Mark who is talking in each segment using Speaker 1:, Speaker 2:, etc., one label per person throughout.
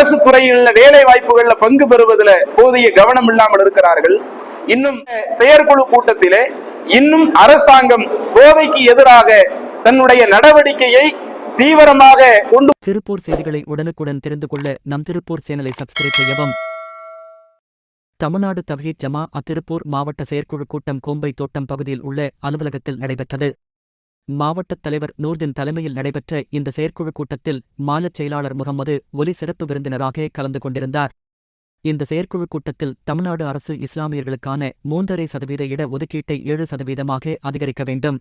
Speaker 1: அரசு துறையில் வேலை வாய்ப்புகள்ல பங்கு பெறுவதில் போதிய கவனம் இல்லாமல் இருக்கிறார்கள். இன்னும் செயற்குழு கூட்டத்திலே இன்னும் அரசாங்கம் போதைக்கு எதிராக தன்னுடைய நடவடிக்கையை தீவிரமாக கொண்டு
Speaker 2: திருப்பூர் செய்திகளை உடனுக்குடன் தெரிந்து கொள்ள நம் திருப்பூர் சேனலை சப்ஸ்கிரைப் செய்யவும். தமிழ்நாடு தவஹீத் ஜமா அத்திருப்பூர் மாவட்ட செயற்குழு கூட்டம் கோம்பை தோட்டம் பகுதியில் உள்ள அலுவலகத்தில் நடைபெற்றது. மாவட்டத் தலைவர் நூர்தின் தலைமையில் நடைபெற்ற இந்த செயற்குழு கூட்டத்தில் மாநிலச் செயலாளர் முகமது ஒலி சிறப்பு விருந்தினராக கலந்து கொண்டிருந்தார். இந்த செயற்குழு கூட்டத்தில் தமிழ்நாடு அரசு இஸ்லாமியர்களுக்கான மூன்றரை சதவீத இட ஒதுக்கீட்டை ஏழு சதவீதமாக அதிகரிக்க வேண்டும்.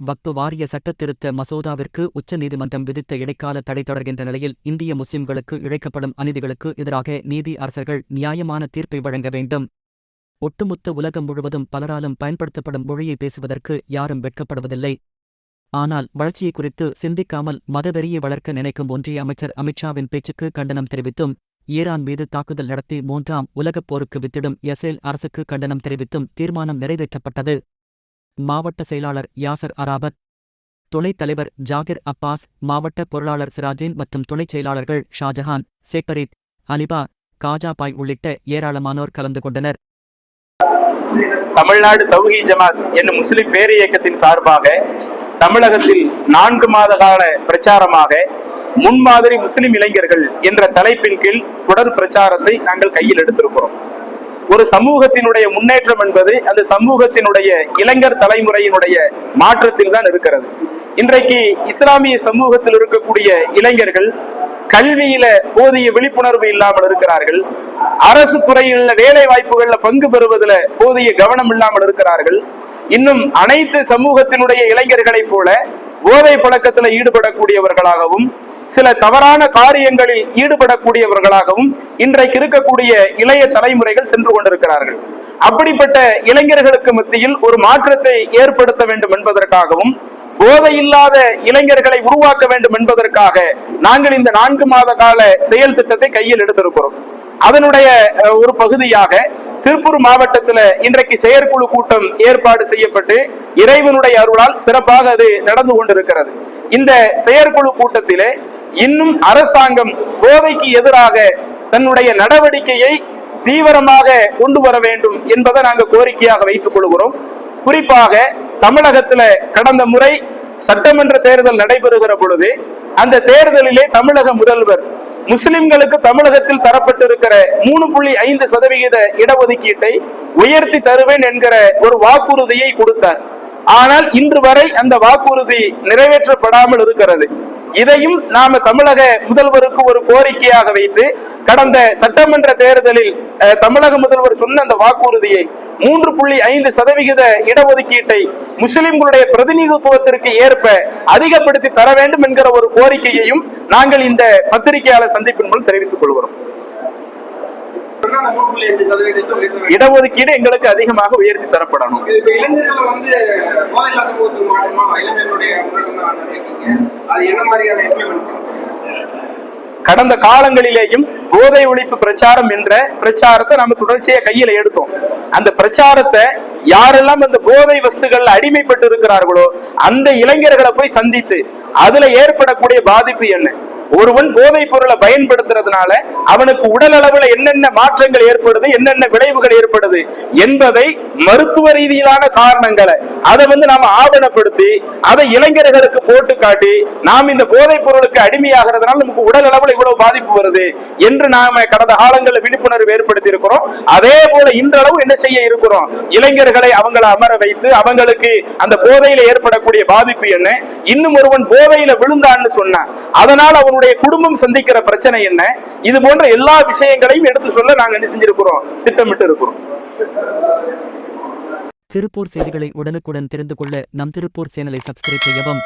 Speaker 2: வக்பு வாரிய சட்டத்திருத்த மசோதாவிற்கு உச்சநீதிமன்றம் விதித்த இடைக்கால தடை தொடர்கின்ற நிலையில் இந்திய முஸ்லிம்களுக்கு இழைக்கப்படும் அநீதிகளுக்கு எதிராக நீதி அரசர்கள் நியாயமான தீர்ப்பை வழங்க வேண்டும். ஒட்டுமொத்த உலகம் முழுவதும் பலராலும் பயன்படுத்தப்படும் மொழியை பேசுவதற்கு யாரும் வெட்கப்படுவதில்லை. ஆனால் வளர்ச்சியை குறித்து சிந்திக்காமல் மதவெறியை வளர்க்க நினைக்கும் ஒன்றிய அமைச்சர் அமித்ஷாவின் பேச்சுக்கு கண்டனம் தெரிவித்தும் ஈரான் மீது தாக்குதல் நடத்தி மூன்றாம் உலகப் போருக்கு வித்திடும் எஸ்ரேல் அரசுக்கு கண்டனம் தெரிவித்தும் தீர்மானம் நிறைவேற்றப்பட்டது. மாவட்ட செயலாளர் யாசர் அராபத் துணைத் தலைவர் ஜாகிர் அப்பாஸ் மாவட்ட பொருளாளர் சிராஜின் மற்றும் துணைச் செயலாளர்கள் ஷாஜஹான் சேக்பரீத் அலிபா காஜாபாய் உள்ளிட்ட ஏராளமானோர் கலந்து கொண்டனர்.
Speaker 1: தமிழ்நாடு தௌஹி ஜமாத் என்னும் முஸ்லிம் பேரியக்கத்தின் சார்பாக தமிழகத்தில் நான்கு மாத கால பிரச்சாரமாக முன்மாதிரி முஸ்லிம் இளைஞர்கள் என்ற தலைப்பின் கீழ் தொடர் பிரச்சாரத்தை நாங்கள் கையில் எடுத்திருக்கிறோம். ஒரு சமூகத்தினுடைய முன்னேற்றம் என்பது அந்த சமூகத்தினுடைய இளைஞர் தலைமுறையினுடைய மாற்றத்தில் தான் இருக்கிறது. இன்றைக்கு இஸ்லாமிய சமூகத்தில் இருக்கக்கூடிய இளைஞர்கள் கல்வியில போதிய விழிப்புணர்வு இல்லாமல் இருக்கிறார்கள். அரசு துறையில் வேலை வாய்ப்புகள்ல பங்கு பெறுவதில் போதிய கவனம் இல்லாமல் இருக்கிறார்கள். இன்னும் அனைத்து சமூகத்தினுடைய இளைஞர்களை போல போதை பழக்கத்தில் ஈடுபடக்கூடியவர்களாகவும் சில தவறான காரியங்களில் ஈடுபடக்கூடியவர்களாகவும் இன்றைக்கு இருக்கக்கூடிய இளைய தலைமுறைகள் சென்று கொண்டிருக்கிறார்கள். அப்படிப்பட்ட இளைஞர்களுக்கு மத்தியில் ஒரு மாற்றத்தை ஏற்படுத்த வேண்டும் என்பதற்காகவும் போதை இல்லாத இளைஞர்களை உருவாக்க வேண்டும் என்பதற்காக நாங்கள் இந்த நான்கு மாத கால செயல் திட்டத்தை கையில் எடுத்திருக்கிறோம். அதனுடைய ஒரு பகுதியாக திருப்பூர் மாவட்டத்துல இன்றைக்கு செயற்குழு கூட்டம் ஏற்பாடு செய்யப்பட்டு இறைவனுடைய அருளால் சிறப்பாக அது நடந்து கொண்டிருக்கிறது. இந்த செயற்குழு கூட்டத்திலே இன்னும் அரசாங்கம் போதைக்கு எதிராக தன்னுடைய நடவடிக்கையை தீவிரமாக கொண்டு வர வேண்டும் என்பதை நாங்கள் கோரிக்கையாக வைத்துக் கொள்கிறோம். குறிப்பாக தமிழகத்துல கடந்த முறை சட்டமன்ற தேர்தல் நடைபெறுகிற பொழுது அந்த தேர்தலிலே தமிழக முதல்வர் முஸ்லிம்களுக்கு தமிழகத்தில் தரப்பட்டிருக்கிற மூணு புள்ளி ஐந்து சதவிகித இடஒதுக்கீட்டை உயர்த்தி தருவேன் என்கிற ஒரு வாக்குறுதியை கொடுத்தார். ஆனால் இன்று வரை அந்த வாக்குறுதி நிறைவேற்றப்படாமல் இருக்கிறது. இதையும் நாம தமிழக முதல்வருக்கு ஒரு கோரிக்கையாக வைத்து கடந்த சட்டமன்ற தேர்தலில் தமிழக முதல்வர் சொன்ன அந்த வாக்குறுதியை மூன்று புள்ளி ஐந்து சதவிகித இடஒதுக்கீட்டை முஸ்லிம்களுடைய பிரதிநிதித்துவத்திற்கு ஏற்ப அதிகப்படுத்தி தர வேண்டும் என்கிற ஒரு கோரிக்கையையும் நாங்கள் இந்த பத்திரிகையாளர் சந்திப்பின் மூலம் தெரிவித்துக் கொள்கிறோம்
Speaker 3: பிரதான மூணு புள்ளி அஞ்சு சதவீதத்தை உயர்த்த வேண்டும்.
Speaker 1: இடஒதுக்கீடு எங்களுக்கு அதிகமாக உயர்த்தி தரப்படணும். கடந்த காலங்களிலேயும் போதை ஒழிப்பு பிரச்சாரம் என்ற பிரச்சாரத்தை நாம தொடர்ச்சியா கையில எடுத்தோம். அந்த பிரச்சாரத்தை யாரெல்லாம் அந்த போதை வசுகள் அடிமைப்பட்டு இருக்கிறார்களோ அந்த இளைஞர்களை போய் சந்தித்து அதுல ஏற்படக்கூடிய பாதிப்பு என்ன? ஒருவன் போதைப் பொருளை பயன்படுத்துறதுனால அவனுக்கு உடல் அளவுல என்னென்ன மாற்றங்கள் ஏற்படுது என்னென்ன விளைவுகள் ஏற்படுது என்பதை மருத்துவ ரீதியிலான காரணங்களை அதை வந்து நாம ஆவணப்படுத்தி அதை இளைஞர்களுக்கு போட்டு காட்டி நாம் இந்த போதைப் பொருளுக்கு அடிமையாகிறதுனால நமக்கு உடல் அளவுல இவ்வளவு பாதிப்பு வருது என்று நாம கடந்த காலங்களில் விழிப்புணர்வு ஏற்படுத்தி இருக்கிறோம் அதே போல இன்றளவு என்ன செய்ய இருக்கிறோம்? இளைஞர்களை அவங்களை அமர வைத்து அவங்களுக்கு அந்த போதையில ஏற்படக்கூடிய பாதிப்பு என்ன? இன்னும் ஒருவன் போதையில விழுந்தான்னு சொன்னான் அதனால் அவருடைய குடும்பம் சந்திக்கிற பிரச்சனை என்ன? இது போன்ற எல்லா விஷயங்களையும் எடுத்து சொல்ல நாங்க என்ன செஞ்சிருக்கிறோம்? திட்டமிட்டு இருக்கிறோம்.
Speaker 2: திருப்பூர் செய்திகளை உடனுக்குடன் தெரிந்து கொள்ள நம் திருப்பூர் சேனலை சப்ஸ்கிரைப் செய்யவும்